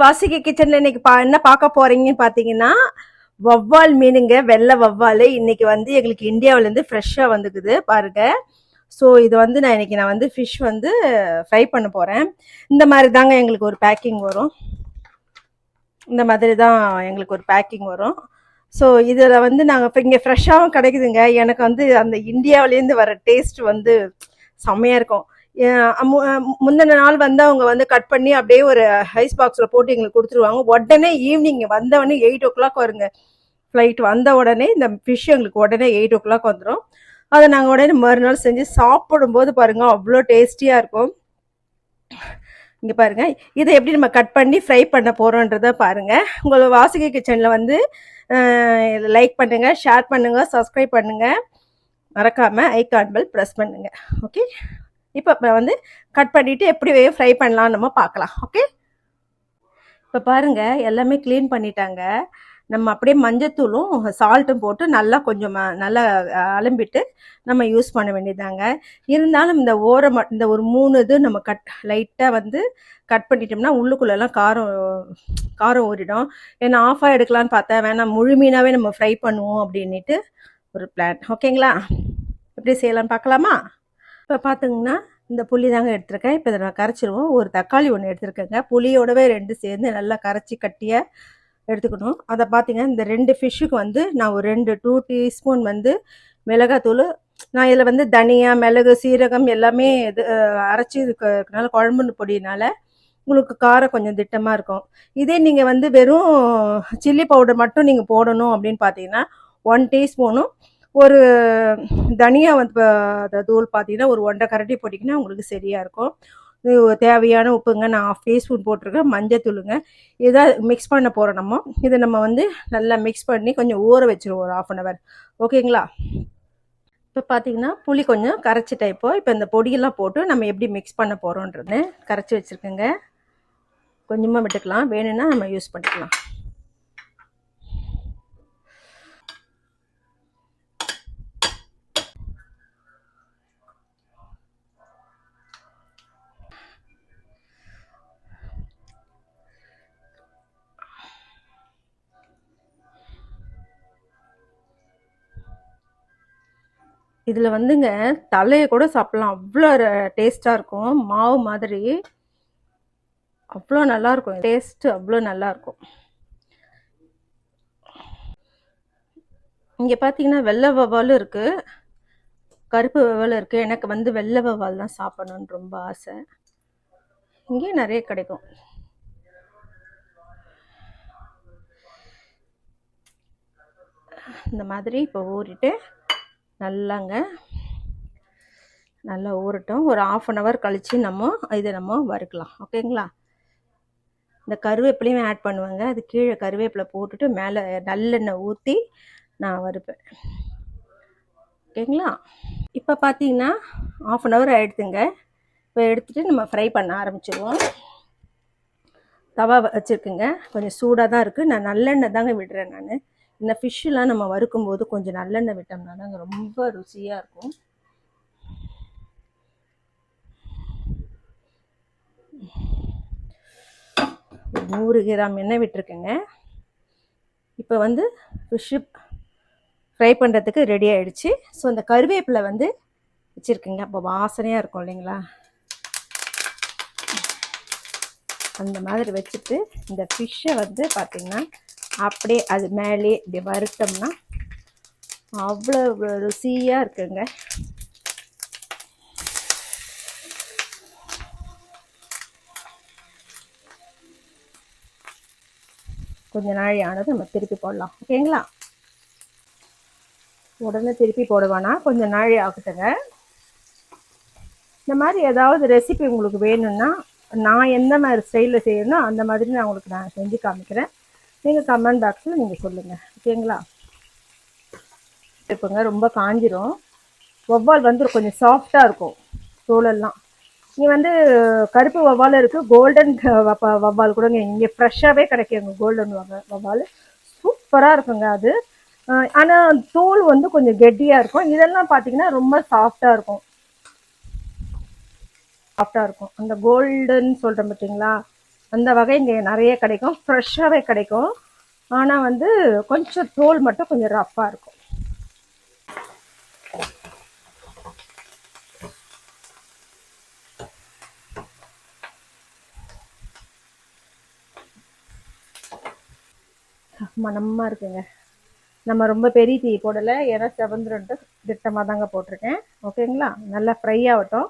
வாசிக்க கிச்சன்ல இன்னைக்கு பா என்ன பார்க்க போறீங்கன்னு பாத்தீங்கன்னா வவ்வால் மீனுங்க வெள்ளை வவ்வால் இன்னைக்கு வந்து எங்களுக்கு இந்தியாவிலேருந்து ஃப்ரெஷ்ஷாக வந்துக்குது பாருங்க. ஸோ இது வந்து நான் இன்னைக்கு நான் வந்து ஃபிஷ் வந்து ஃப்ரை பண்ண போகிறேன் இந்த மாதிரி தாங்க எங்களுக்கு ஒரு பேக்கிங் வரும். இந்த மாதிரி தான் எங்களுக்கு ஒரு பேக்கிங் வரும். ஸோ இதில் வந்து நாங்கள் இங்கே ஃப்ரெஷ்ஷாகவும் கிடைக்குதுங்க. எனக்கு வந்து அந்த இந்தியாவிலேருந்து வர டேஸ்ட் வந்து செம்மையாக இருக்கும். முந்தின நாள் வந்து அவங்க வந்து கட் பண்ணி அப்படியே ஒரு ஐஸ் பாக்ஸில் போட்டு எங்களுக்கு கொடுத்துருவாங்க. உடனே ஈவினிங் வந்தவொடனே எயிட் ஓ கிளாக் வருங்க. ஃப்ளைட் வந்த உடனே இந்த ஃபிஷ் எங்களுக்கு உடனே எயிட் ஓ கிளாக் வந்துடும் அதை நாங்கள் உடனே மறுநாள் செஞ்சு சாப்பிடும்போது பாருங்கள் அவ்வளோ டேஸ்டியாக இருக்கும். இங்கே பாருங்கள் இதை எப்படி நம்ம கட் பண்ணி ஃப்ரை பண்ண போகிறோன்றத பாருங்கள் உங்களோட வாசிகை கிச்சனில் வந்து லைக் பண்ணுங்கள் ஷேர் பண்ணுங்கள் சப்ஸ்கிரைப் பண்ணுங்கள் மறக்காமல் ஐகான் பெல் ப்ரெஸ் பண்ணுங்கள் ஓகே இப்போ வந்து கட் பண்ணிவிட்டு எப்படி ஃப்ரை பண்ணலாம் நம்ம பார்க்கலாம் ஓகே இப்போ பாருங்க எல்லாமே க்ளீன் பண்ணிட்டாங்க. நம்ம அப்படியே மஞ்சத்தூளும் சால்ட்டும் போட்டு நல்லா கொஞ்சம் நல்லா அலம்பிட்டு நம்ம யூஸ் பண்ண வேண்டியதாங்க இருந்தாலும் இந்த ஓரம் இந்த ஒரு மூணு இது நம்ம கட் லைட்டாக வந்து கட் பண்ணிட்டோம்னா உள்ளுக்குள்ளெல்லாம் காரம் காரம் ஊறிடும் ஏன்னா ஆஃபாக எடுக்கலான்னு பார்த்தேன் வேணாம் முழுமீனாகவே நம்ம ஃப்ரை பண்ணுவோம் அப்படின்ட்டு ஒரு பிளான் ஓகேங்களா எப்படி செய்யலாம்னு பார்க்கலாமா? இப்போ பார்த்துங்கன்னா இந்த புளி தாங்க எடுத்திருக்கேன். இப்போ இதை நான் கரைச்சிருவோம். ஒரு தக்காளி ஒன்று எடுத்திருக்கேங்க. புளியோடவே ரெண்டு சேர்ந்து நல்லா கரைச்சி கட்டியாக எடுத்துக்கணும். அதை பார்த்தீங்கன்னா இந்த ரெண்டு ஃபிஷ்ஷுக்கு வந்து நான் ஒரு ரெண்டு டூ டீஸ்பூன் வந்து மிளகாத்தூள் நான் இதில் வந்து தனியா மிளகு சீரகம் எல்லாமே இது அரைச்சி இருக்கனால குழம்புன்னு பொடியினால உங்களுக்கு காரம் கொஞ்சம் திட்டமாக இருக்கும். இதே நீங்கள் வந்து வெறும் சில்லி பவுடர் மட்டும் நீங்கள் போடணும் அப்படின்னு பார்த்தீங்கன்னா ஒன் டீஸ்பூனும் ஒரு தனியா வந்து அதை அந்த தூள் பார்த்தீங்கன்னா ஒரு ஒன்றரை கரண்டி போட்டிங்கன்னா உங்களுக்கு சரியாக இருக்கும். இது தேவையான உப்புங்க நான் ஆஃப் டீஸ்பூன் போட்டிருக்கேன். மஞ்சத்தூளுங்க இதை மிக்ஸ் பண்ண போகிறோம் நம்ம. இதை நம்ம வந்து நல்லா மிக்ஸ் பண்ணி கொஞ்சம் ஊற வச்சிருவோம் ஒரு ஆஃப் அன் ஹவர் ஓகேங்களா இப்போ பார்த்தீங்கன்னா புளி கொஞ்சம் கரைச்சிட்டேன் இப்போ இப்போ இந்த பொடியெல்லாம் போட்டு நம்ம எப்படி மிக்ஸ் பண்ண போகிறோன்றது கரைச்சி வச்சுருக்கேங்க. கொஞ்சமாக விட்டுக்கலாம். வேணும்னா நம்ம யூஸ் பண்ணிக்கலாம். இதில் வந்துங்க தலையை கூட சாப்பிட்லாம். அவ்வளோ டேஸ்ட்டாக இருக்கும். மாவு மாதிரி. அவ்வளோ நல்லா இருக்கும். டேஸ்ட்டு அவ்வளோ நல்லாயிருக்கும் இங்கே பார்த்தீங்கன்னா வெள்ளை வவ்வாலும் இருக்குது கருப்பு வவ்வாலும் இருக்குது எனக்கு வந்து வெள்ளை வவ்வால் தான் சாப்பிடணும்னு ரொம்ப ஆசை. இங்கே நிறைய கிடைக்கும். இந்த மாதிரி இப்போ ஊறிட்டு நல்லாங்க. நல்லா ஊறட்டும். ஒரு ஆஃப் அன் ஹவர் கழித்து நம்ம இதை நம்ம வறுக்கலாம். ஓகேங்களா? இந்த கருவேப்பிலையும் ஆட் பண்ணுவேங்க. அது கீழே கருவேப்பிலை போட்டுட்டு மேலே நல்லெண்ணெய் ஊற்றி நான் வறுப்பேன். ஓகேங்களா? இப்போ பார்த்தீங்கன்னா ஆஃப் அன் ஹவர் ஆகிடுதுங்க இப்போ எடுத்துகிட்டு நம்ம ஃப்ரை பண்ண ஆரம்பிச்சிடுவோம் தவா வச்சுருக்குங்க. கொஞ்சம் சூடாக தான் இருக்குது நான் நல்லெண்ணெய் தாங்க விடுறேன் நான். இந்த ஃபிஷ்ஷெலாம் நம்ம வறுக்கும்போது கொஞ்சம் நல்லெண்ணெய் விட்டோம்னா தாங்க ரொம்ப ருசியாக இருக்கும். நூறு கிராம் எண்ணெய் விட்டுருக்கேங்க. இப்போ வந்து ஃபிஷ்ஷு ஃப்ரை பண்ணுறதுக்கு ரெடி ஆகிடுச்சு ஸோ இந்த கருவேப்பிலை வந்து வச்சுருக்குங்க. அப்போ வாசனையாக இருக்கும் இல்லைங்களா? அந்த மாதிரி வச்சுட்டு இந்த ஃபிஷ்ஷை வந்து பார்த்திங்கன்னா அப்படியே அது மேலே இப்படி வறுத்தோம்னா அவ்வளோ ருசியாக இருக்குங்க. கொஞ்ச நாழி ஆனது நம்ம திருப்பி போடலாம். ஓகேங்களா? உடனே திருப்பி போடுவேன்னா கொஞ்சம் நாழி ஆகட்டுங்க. இந்த மாதிரி ஏதாவது ரெசிபி உங்களுக்கு வேணும்னா நான் எந்த மாதிரி ஸ்டைலில் செய்யணும் அந்த மாதிரி நான் உங்களுக்கு நான் செஞ்சு காமிக்கிறேன். நீங்கள் கமெண்ட் பாக்ஸில் நீங்கள் சொல்லுங்கள் ஓகேங்களா இப்போங்க ரொம்ப காஞ்சிரும். வவ்வால் வந்து கொஞ்சம் சாஃப்டாக இருக்கும். தோலெல்லாம் இங்கே வந்து கருப்பு வவ்வால் இருக்குது கோல்டன் வவ்வால் கூடங்க இங்கே ஃப்ரெஷ்ஷாகவே கிடைக்குங்க கோல்டன் வவ்வால். சூப்பராக இருக்குங்க அது. ஆனால் தோல் வந்து கொஞ்சம் கெட்டியாக இருக்கும். இதெல்லாம் பார்த்தீங்கன்னா ரொம்ப சாஃப்டாக இருக்கும். சாஃப்டாக இருக்கும். அந்த கோல்டன் சொல்கிறேன் பார்த்தீங்களா அந்த வகை இங்கே நிறைய கிடைக்கும். ஃப்ரெஷ்ஷாகவே கிடைக்கும். ஆனால் வந்து கொஞ்சம் தோல் மட்டும் கொஞ்சம் ரஃப்பாக இருக்கும். மனமாக இருக்குங்க. நம்ம ரொம்ப பெரிய டீ போடலை. ஏன்னா செவந்துருன்ட்டு திட்டமாக தாங்க போட்டிருக்கேன். ஓகேங்களா நல்லா ஃப்ரை ஆகட்டும்.